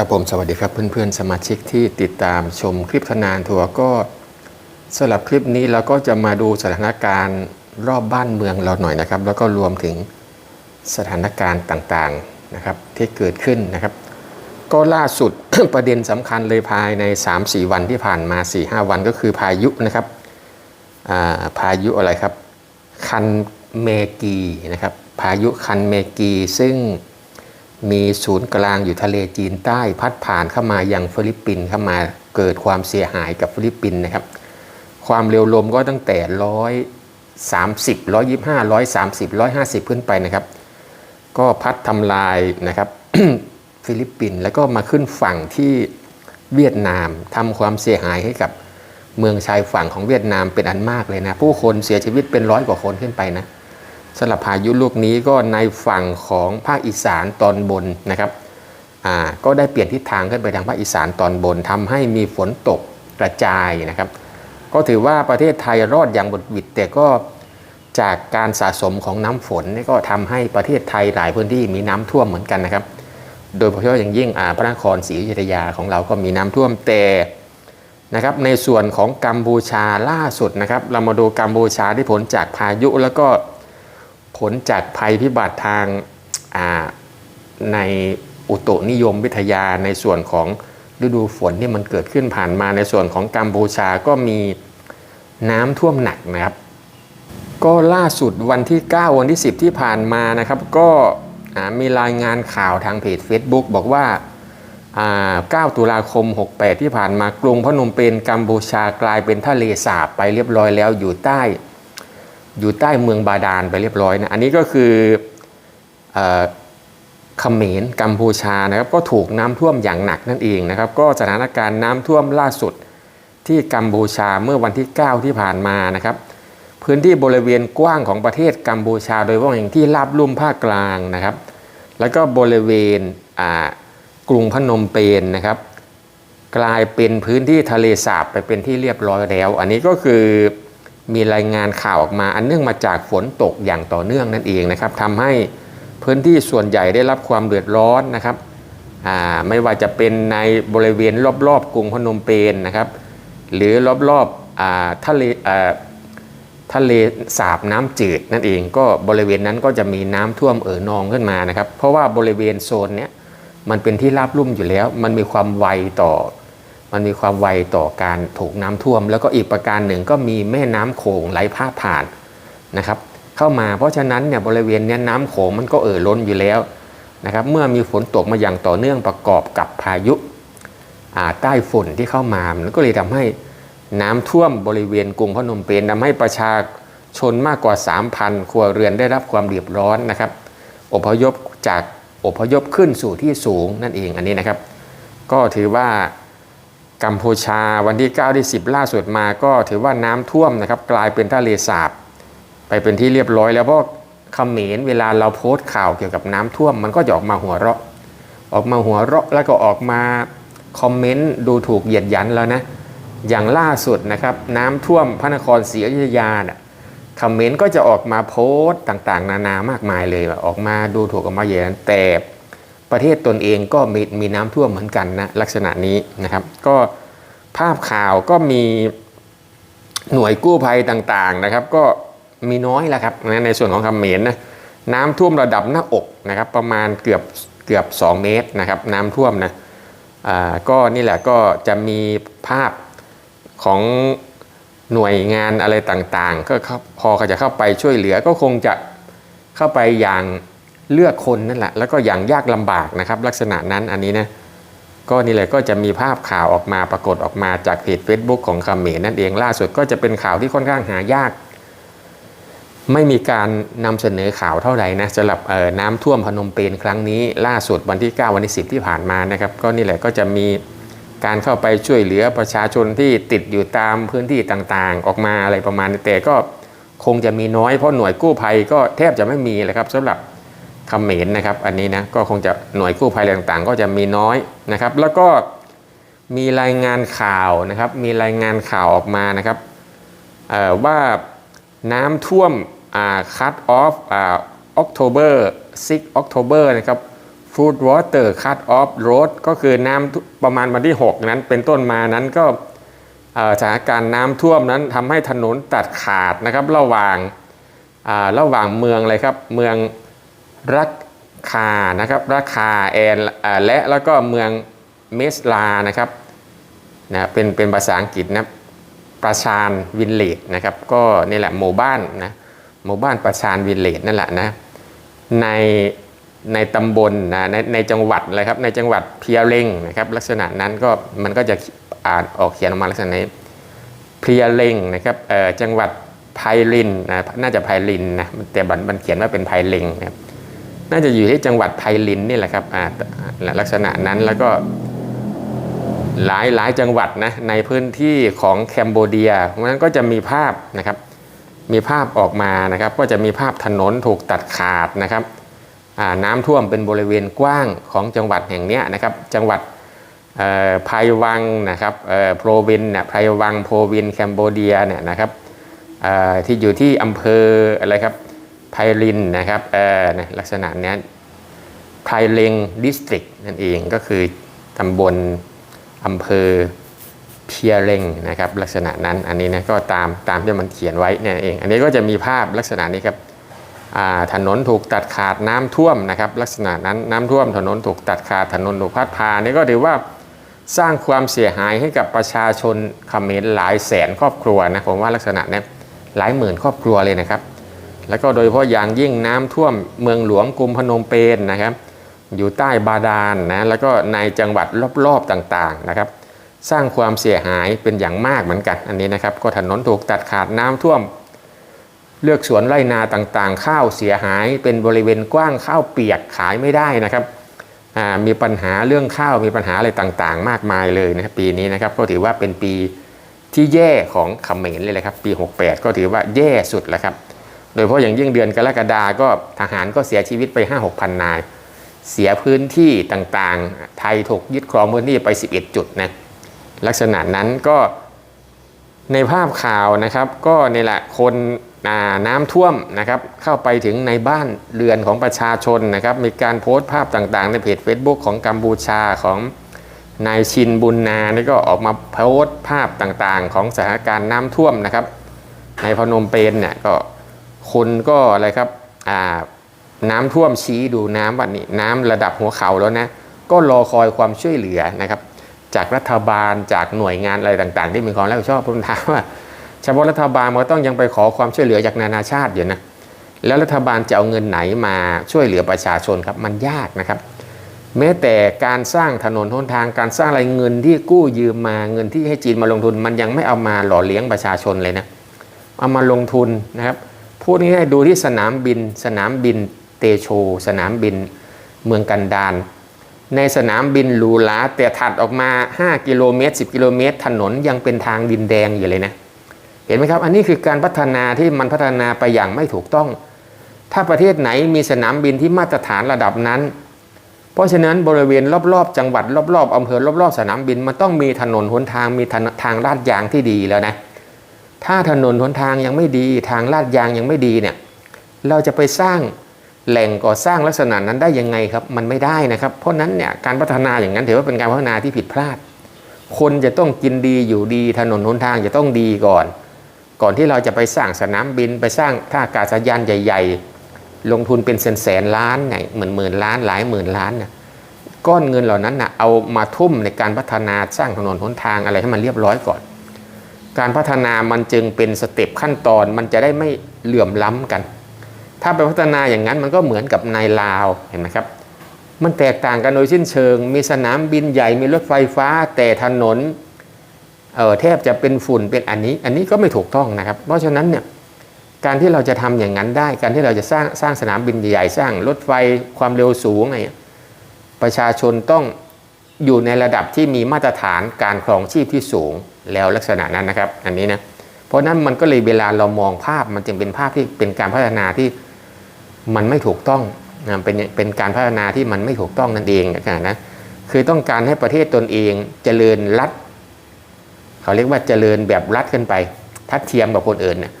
ครับผมสวัสดีครับเพื่อนๆ สมาชิกที่ติดตามชมคลิปทนานทัวร์ก็สำหรับคลิปนี้เราก็จะมาดูสถานการณ์รอบบ้านเมืองเราหน่อยนะครับ แล้วก็รวมถึงสถานการณ์ต่างๆนะครับที่เกิดขึ้นนะครับ ก็ล่าสุด ประเด็นสำคัญเลยภายใน 3-4 วันที่ผ่านมา 4-5 วันก็คือพายุนะครับาพายุอะไรครับ คันเมกีนะครับพายุคันเมกีซึ่ง มีศูนย์กลางอยู่ทะเลจีนใต้พัดผ่านเข้ามายังฟิลิปปินส์เข้ามาเกิดความเสียหายกับฟิลิปปินส์นะครับ ความเร็วลมก็ตั้งแต่ร้อยสามสิบร้อยยี่ห้าร้อยสามสิบร้อยห้าสิบขึ้นไปนะครับ ก็พัดทำลายนะครับฟิลิปปินส์แล้วก็มาขึ้นฝั่งที่เวียดนามทำความเสียหายให้กับเมืองชายฝั่งของเวียดนามเป็นอันมากเลยนะ ผู้คนเสียชีวิตเป็นร้อยกว่าคนขึ้นไปนะ สำหรับพายุลูกนี้ก็ในฝั่งของภาคอีสานตอนบนนะครับก็ได้เปลี่ยนทิศทางขึ้นไปทางภาคอีสานตอนบนทำให้มีฝนตกกระจายนะครับ ก็ถือว่าประเทศไทยรอดอย่างบดหวิดแต่ก็จากการสะสมของน้ำฝนนี่ก็ทำให้ประเทศไทยหลายพื้นที่มีน้ำท่วมเหมือนกันนะครับ โดยเฉพาะอย่างยิ่งพระนครศรีอยุธยาของเราก็มีน้ำท่วมแต่นะครับ ในส่วนของกัมพูชาล่าสุดนะครับ เรามาดูกัมพูชาที่ผลจากพายุแล้วก็ ผลจากภัยพิบัติทางในอุตุนิยมวิทยาในส่วนของฤดูฝนที่มันเกิดขึ้นผ่านมาในส่วนของกัมพูชาก็มีน้ำท่วมหนักนะครับ ก็ล่าสุดวันที่ 9 วันที่ 10 ที่ผ่านมานะครับ ก็มีรายงานข่าวทางเพจ Facebook บอกว่าอ่า9ตุลาคม 68 ที่ผ่านมากรุงพนมเปญกัมพูชากลายเป็นทะเลสาบไปเรียบร้อยแล้วอยู่ใต้ อยู่ใต้เมืองบาดาลไปเรียบร้อยนะ อันนี้ก็คือเอเขมรกัมพูชานะครับก็ถูกน้ำท่วมอย่างหนักนั่นเองนะครับ ก็สถานการณ์น้ำท่วมล่าสุดที่กัมพูชาเมื่อวันที่ 9 ที่ผ่านมานะครับ พื้นที่บริเวณกว้างของประเทศกัมพูชา โดยเฉพาะอย่างที่ราบลุ่มภาคกลางนะครับ แล้วก็บริเวณกรุงพนมเปญนะครับ กลายเป็นพื้นที่ทะเลสาบไปเป็นที่เรียบร้อยแล้ว อันนี้ก็คือ มีรายงานข่าวออกมา อันเนื่องมาจากฝนตกอย่างต่อเนื่องนั่นเองนะครับทำให้พื้นที่ส่วนใหญ่ได้รับความเดือดร้อนนะครับไม่ว่าจะเป็นในบริเวณรอบๆกรุงพนมเปญนะครับหรือรอบๆอ่าทะเลทะเลสาบน้ำจืดนั่นเองก็บริเวณนั้นก็จะมีน้ำท่วมเอ่อนองขึ้นมานะครับ เพราะว่าบริเวณโซนเนี้ยมันเป็นที่ราบลุ่มอยู่แล้ว มันมีความไวต่อ มันมีความไวต่อการถูกน้ำท่วม แล้วก็อีกประการหนึ่งก็มีแม่น้ำโขงไหลพาดผ่านนะครับเข้ามาเพราะฉะนั้นเนี่ยบริเวณนี้น้ำโขงมันก็เอ่อล้นอยู่แล้วนะครับเมื่อมีฝนตกมาอย่างต่อเนื่องประกอบกับพายุใต้ฝุ่นที่เข้ามามันก็เลยทำให้น้ำท่วมบริเวณกรุงพนมเปญทำให้ประชาชนมากกว่า 3,000 ครัวเรือนได้รับความเดือดร้อนนะครับ อพยพจากอพยพขึ้นสู่ที่สูงนั่นเองอันนี้นะครับ ก็ถือว่า กัมพูชาวันที่ 9 ที่ 10 ล่าสุดมาก็ถือว่าน้ำท่วมนะครับกลายเป็นทะเลสาบ ไปเป็นที่เรียบร้อยแล้วเพราะเขมรเวลาเราโพสต์ข่าวเกี่ยวกับน้ำท่วม มันก็จะออกมาหัวเราะ ออกมาหัวเราะแล้วก็ออกมาคอมเมนต์ดูถูกเหยียดยันแล้วนะอย่างล่าสุดนะครับน้ำท่วมพระนครศรีอยุธยาน่ะคอมเมนต์ก็จะออกมาโพสต์ต่างๆ นานามากมายเลยออกมาดูถูกออกมาเหยียดแต่ ประเทศตนเองก็มีมีน้ำท่วมเหมือนกันนะลักษณะนี้นะครับ ก็ภาพข่าวก็มีหน่วยกู้ภัยต่างๆนะครับ ก็มีน้อยแล้วครับนะในส่วนของคำเมรนะน้ำท่วมระดับหน้าอกนะครับ ประมาณเกือบเกือบ 2 เมตรนะครับ น้ำท่วมนะอ่าก็นี่แหละก็จะมีภาพของหน่วยงานอะไรต่างๆ ก็พอเขาจะเข้าไปช่วยเหลือก็คงจะเข้าไปอย่าง เลือกคนนั่นแหละแล้วก็อย่างยากลำบากนะครับ ลักษณะนั้นอันนี้นะก็นี่แหละก็จะมีภาพข่าวออกมาปรากฏออกมาจากเพจ Facebook ของคาเมรนั่นเองล่าสุดก็จะเป็นข่าวที่ค่อนข้างหายาก ไม่มีการนำเสนอข่าวเท่าไหร่นะสำหรับน้ำท่วมพนมเปญครั้งนี้ ล่าสุดวันที่ 9 วันที่ 10 ที่ผ่านมานะครับ ก็นี่แหละก็จะมีการเข้าไปช่วยเหลือประชาชนที่ติดอยู่ตามพื้นที่ต่างๆ ออกมาอะไรประมาณนี้แต่ก็คงจะมีน้อยเพราะหน่วยกู้ภัยก็แทบจะไม่มีเลยครับสำหรับ เขมรนะครับ อันนี้นะก็คงจะหน่วยกู้ภัยอะไรต่างๆ ก็จะมีน้อยนะครับ แล้วก็มีรายงานข่าวนะครับ มีรายงานข่าวออกมานะครับว่าน้ำท่วมอ่า cut off อ่า October 6 October นะครับฝ food water cut off road ก็คือน้ำประมาณวันที่ 6 นั้นเป็นต้นมานั้นก็สถานการณ์น้ำท่วมนั้นทำให้ถนนตัดขาดนะครับ ระหว่างระหว่างเมืองเลยครับเมือง รักคานะครับรักคาแอนและแล้วก็เมืองเมสลานะครับนะเป็นเป็นภาษาอังกฤษนะประชานวินเลจนะครับก็นี่แหละหมู่บ้านนะหมู่บ้านประชานวินเลจนั่นแหละนะในในตำบลนะในในจังหวัดเลยครับในจังหวัดเพียเร่งนะครับลักษณะนั้นก็มันก็จะอ่านออกเขียนออกมาลักษณะนี้เพียเร่งนะครับเอ่อจังหวัดไพลินนะน่าจะไพลินนะแต่บันมันเขียนว่าเป็นไพเร่งนะครับ น่าจะอยู่ที่จังหวัดไพลินนี่แหละครับลักษณะนั้นแล้วก็หลายหลายจังหวัดนะในพื้นที่ของแคนเบเดียเพราะฉะนั้นก็จะมีภาพนะครับ มีภาพออกมานะครับ ก็จะมีภาพถนนถูกตัดขาดนะครับน้ำท่วมเป็นบริเวณกว้างของจังหวัดแห่งนี้นะครับ จังหวัดไพวังนะครับโพรวินเนี่ยไพวังโพรวินแคนเบเดียเนี่ยนะครับที่อยู่ที่อำเภออะไรครับ ไพลินนะครับเอ่อนี่ยลักษณะนี้ไพเลงดิสตริกนั่นเองก็คือตำบลอำเภอเพียเร่งนะครับลักษณะนั้นอันนี้นะก็ตามตามที่มันเขียนไว้เนี่ยเอง อันนี้ก็จะมีภาพลักษณะนี้ครับถนนถูกตัดขาดน้ำท่วมนะครับลักษณะนั้นน้ำท่วมถนนถูกตัดขาดถนนถูกพัดพานี่ก็ถือว่าสร้างความเสียหายให้กับประชาชนเขมรหลายแสนครอบครัวนะผมว่าลักษณะนี้หลายหมื่นครอบครัวเลยนะครับ แล้วก็โดยเฉพาะอย่างยิ่งน้ำท่วมเมืองหลวงกรุงพนมเปญนะครับ อยู่ใต้บาดาลนนะแล้วก็ในจังหวัดรอบๆต่างๆนะครับ สร้างความเสียหายเป็นอย่างมากเหมือนกันอันนี้นะครับ ก็ถนนถูกตัดขาดน้ำท่วม เลือกสวนไร่นาต่างๆ ข้าวเสียหายเป็นบริเวณกว้างข้าวเปียกขายไม่ได้นะครับมีปัญหาเรื่องข้าวมีปัญหาอะไรต่างๆ มากมายเลยนะปีนี้นะครับก็ถือว่าเป็นปีที่แย่ของเขมรเลยแหละครับ ปี 68 ก็ถือว่าแย่สุดแล้วครับ โดยเฉพาะอย่างยิ่งเดือนกรกฎาก็ทหารก็เสียชีวิตไป 5-6พันนาย เสียพื้นที่ต่างๆ ไทยถูกยึดครองพื้นที่ไป 11 จุดนะลักษณะนั้นก็ในภาพข่าวนะครับก็นี่แหละคนน้ำท่วมนะครับเข้าไปถึงในบ้านเรือนของประชาชนนะครับมีการโพสต์ภาพต่างๆ ในเพจ Facebook ของกัมพูชาของนายชินบุญนานี่ก็ออกมาโพสต์ภาพต่างๆ ของสถานการณ์น้ำท่วมนะครับในพนมเปญเนี่ยก็ คนก็อะไรครับน้ำท่วมชี้ดูน้ำวันนี้น้ำระดับหัวเข่าแล้วนะก็รอคอยความช่วยเหลือนะครับ จากรัฐบาลจากหน่วยงานอะไรต่างๆ ที่มีความรับผิดชอบผมถามว่าเฉพาะรัฐบาลมันต้องยังไปขอความช่วยเหลือจากนานาชาติอยู่นะแล้วรัฐบาลจะเอาเงินไหนมาช่วยเหลือประชาชนครับมันยากนะครับ แม้แต่การสร้างถนนหนทางการสร้างอะไรเงินที่กู้ยืมมาเงินที่ให้จีนมาลงทุน มันยังไม่เอามาหล่อเลี้ยงประชาชนเลยนะเอามาลงทุนนะครับ พูดง่ายๆดูที่สนามบิน สนามบินเตโช สนามบินเมืองกันดารในสนามบินหรูหราแต่ถัดออกมา 5 กิโลเมตร 10 กิโลเมตร ถนนยังเป็นทางดินแดงอยู่เลยนะ เห็นไหมครับ อันนี้คือการพัฒนาที่มันพัฒนาไปอย่างไม่ถูกต้อง ถ้าประเทศไหนมีสนามบินที่มาตรฐานระดับนั้น เพราะฉะนั้นบริเวณรอบๆ จังหวัดรอบๆอำเภอรอบๆ สนามบินมันต้องมีถนนหนทางมีทางทางลาดยางที่ดีแล้วนะ ถ้าถนนหนทางยังไม่ดี ทางลาดยางยังไม่ดีเนี่ยเราจะไปสร้างแหล่งก่อสร้างลักษณะนั้นได้ยังไงครับ มันไม่ได้นะครับ เพราะนั้นเนี่ยการพัฒนาอย่างนั้นถือว่าเป็นการพัฒนาที่ผิดพลาด คนจะต้องกินดีอยู่ดี ถนนหนทางจะต้องดีก่อน ก่อนที่เราจะไปสร้างสนามบินไปสร้างท่าอากาศยานใหญ่ ๆ ลงทุนเป็นแสนแสนล้านไงหมื่นหมื่นล้านหลายหมื่นล้านเนะก้อนเงินเหล่านั้นนะเอามาทุ่มในการพัฒนาสร้างถนนหนทางอะไรให้มันเรียบร้อยก่อน การพัฒนามันจึงเป็นสเต็ปขั้นตอนมันจะได้ไม่เหลื่อมล้ำกัน ถ้าไปพัฒนาอย่างนั้นมันก็เหมือนกับในลาวเห็นไหมครับ มันแตกต่างกันโดยสิ้นเชิง มีสนามบินใหญ่มีรถไฟฟ้า แต่ถนนเออแทบจะเป็นฝุ่นเป็นอันนี้ อันนี้ก็ไม่ถูกต้องนะครับ เพราะฉะนั้นเนี่ยการที่เราจะทำอย่างนั้นได้ การที่เราจะสร้างสร้างสนามบินใหญ่สร้างรถไฟความเร็วสูงอะไรประชาชนต้องอยู่ในระดับที่มีมาตรฐานการครองชีพที่สูง แล้วลักษณะนั้นนะครับ อันนี้นะเพราะนั้นมันก็เลยเวลาเรามองภาพมันจึงเป็นภาพที่เป็นการพัฒนาที่มันไม่ถูกต้องนะเป็นเป็นการพัฒนาที่มันไม่ถูกต้องนั่นเองนะนะคือต้องการให้ประเทศตนเองเจริญรัดเขาเรียกว่าเจริญแบบรัดขึ้นไป ทัดเทียมกับคนอื่นเนี่ย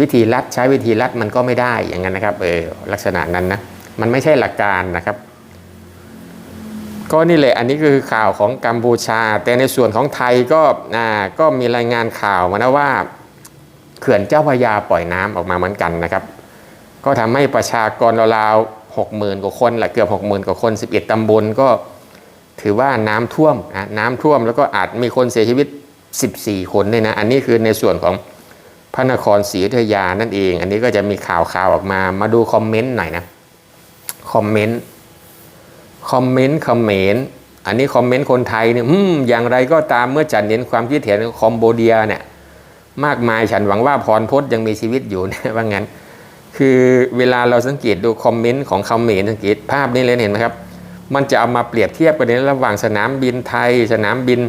วิธีรัดใช้วิธีรัดมันก็ไม่ได้อย่างนั้นนะครับเออลักษณะนั้นนะมันไม่ใช่หลักการนะครับ ก็นี่แหละอันนี้คือข่าวของกัมพูชา แต่ในส่วนของไทยก็อ่าก็มีรายงานข่าวมานะว่า เขื่อนเจ้าพระยาปล่อยน้ำออกมาเหมือนกันนะครับ ก็ทำให้ประชากรราวๆหกหมื่นกว่าคนแหละเกือบหกหมื่นกว่าคน11ตำบลก็ถือว่าน้ำท่วมนะน้ำท่วมแล้วก็อาจมีคนเสียชีวิต 14 คนด้วยนะ อันนี้คือในส่วนของพระนครศรีอยุธยานั่นเอง อันนี้ก็จะมีข่าวข่าวออกมา มาดูคอมเมนต์หน่อยนะ คอมเมนต์ คอมเมนต์คอมเมนต์อันนี้คอมเมนต์คนไทยเนี่ยอืมอย่างไรก็ตามเมื่อจัดเน้นความคิดเห็นของคอมโบเดียเนี่ยมากมายฉันหวังว่าพรพจน์ยังมีชีวิตอยู่นะว่างั้น คือเวลาเราสังเกตดูคอมเมนต์ของคอมเมนต์สังเกตภาพนี้เลยเห็นไหมครับ มันจะเอามาเปรียบเทียบกันในระหว่างสนามบินไทย สนามบิน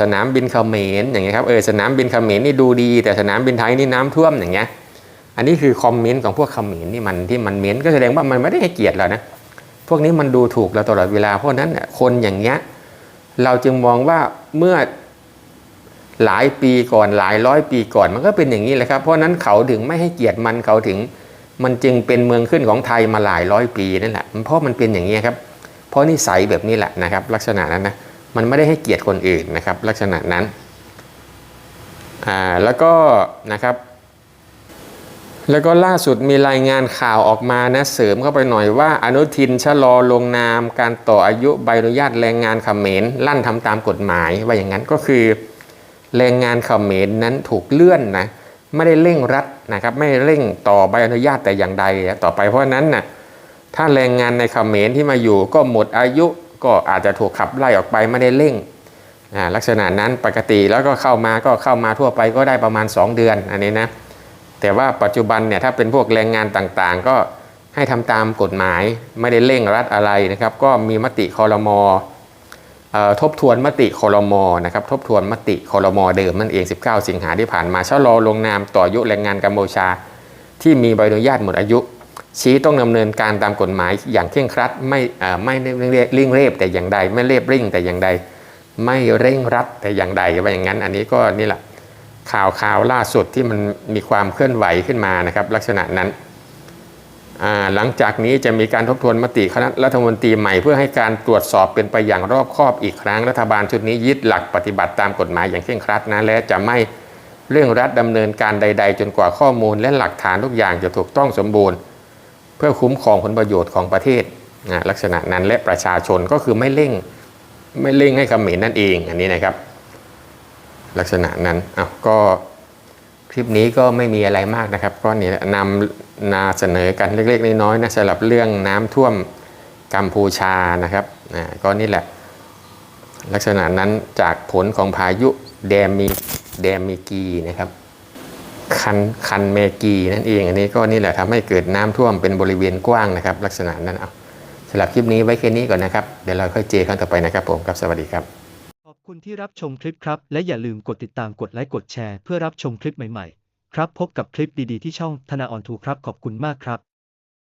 สนามบินเขมรอย่างเงี้ยครับเออสนามบินเขมรนี่ดูดี แต่สนามบินไทยนี่น้ำท่วมอย่างเงี้ยอันนี้คือคอมเมนต์ของพวกเขมรที่มันที่มันเม้นก็แสดงว่ามันไม่ได้ให้เกียรติเรานะ พวกนี้มันดูถูกเราตลอดเวลา เพราะนั้นเนี่ยคนอย่างเงี้ยเราจึงมองว่าเมื่อหลายปีก่อนหลายร้อยปีก่อนมันก็เป็นอย่างนี้แหละครับ เพราะฉะนั้นเขาถึงไม่ให้เกียรติมันเขาถึงมันจึงเป็นเมืองขึ้นของไทยมาหลายร้อยปีนั่นแหละเพราะมันเป็นอย่างนี้ครับ เพราะนิสัยแบบนี้แหละนะครับ ลักษณะนั้นนะมันไม่ได้ให้เกียรติคนอื่นนะครับ ลักษณะนั้นอ่าแล้วก็นะครับ แล้วก็ล่าสุดมีรายงานข่าวออกมานะเสริมเข้าไปหน่อยว่า อนุทินชะลอลงนาม การต่ออายุใบอนุญาตแรงงานเขมรลั่นทำตามกฎหมายว่าอย่างนั้นก็คือ แรงงานเขมรนั้นถูกเลื่อนนะไม่ได้เร่งรัดนะครับไม่เร่งต่อใบอนุญาตแต่อย่างใดต่อไปเพราะนั้นนะถ้าแรงงานในเขมรที่มาอยู่ก็หมดอายุก็อาจจะถูกขับไล่ออกไปไม่ได้เร่งลักษณะนั้นปกติแล้วก็เข้ามาก็เข้ามาทั่วไปก็ได้ประมาณ 2 เดือนอันนี้นะ แต่ว่าปัจจุบันเนี่ยถ้าเป็นพวกแรงงานต่างๆ ก็ให้ทำตามกฎหมายไม่ได้เร่งรัดอะไรนะครับ ก็มีมติคอรมอทบทวนมติคอรมอนะครับทบทวนมติคอรมอเดิมนั่นเอง 19 สิงหาที่ผ่านมาชะลอลงนามต่ออายุแรงงานกัมพูชา ที่มีใบอนุญาตหมดอายุ ชี้ต้องดำเนินการตามกฎหมายอย่างเคร่งครัดไม่เอ่อไม่เร่งเร่บแต่อย่างใด ไม่เรียบริ่งแต่อย่างใด ไม่เร่งรัดแต่อย่างใดว่าอย่างนั้น อันนี้ก็นี่แหละ ข่าวข่าวล่าสุดที่มันมีความเคลื่อนไหวขึ้นมานะครับลักษณะนั้น หลังจากนี้จะมีการทบทวนมติคณะรัฐมนตรีใหม่ เพื่อให้การตรวจสอบเป็นไปอย่างรอบคอบอีกครั้งรัฐบาลชุดนี้ยึดหลักปฏิบัติตามกฎหมายอย่างเคร่งครัดนะและจะไม่เร่งรัดดำเนินการใด ๆ จนกว่าข้อมูลและหลักฐานทุกอย่างจะถูกต้องสมบูรณ์ เพื่อคุ้มครองผลประโยชน์ของประเทศนะลักษณะนั้นและประชาชนก็คือไม่เร่งไม่เร่งให้เขมรนั่นเองอันนี้นะครับ ลักษณะนั้นอ้าวก็คลิปนี้ก็ไม่มีอะไรมากนะครับ ก็นี่นำนาเสนอกันเล็กๆน้อยๆนะสำหรับเรื่องน้ำท่วมกัมพูชานะครับอ่าก็นี่แหละ ลักษณะนั้นจากผลของพายุแดมีแดมีกีนะครับคันคันเมกีนั่นเองอันนี้ก็นี่แหละทำให้เกิดน้ำท่วมเป็นบริเวณกว้างนะครับ ลักษณะนั้นเอาสำหรับคลิปนี้ไว้แค่นี้ก่อนนะครับ เดี๋ยวเราค่อยเจอกันต่อไปนะครับผมครับสวัสดีครับ คุณที่รับชมคลิปครับ และอย่าลืมกดติดตามกดไลค์กดแชร์เพื่อรับชมคลิปใหม่ๆ ครับพบกับคลิปดีๆที่ช่องธนาออนทูครับขอบคุณมากครับ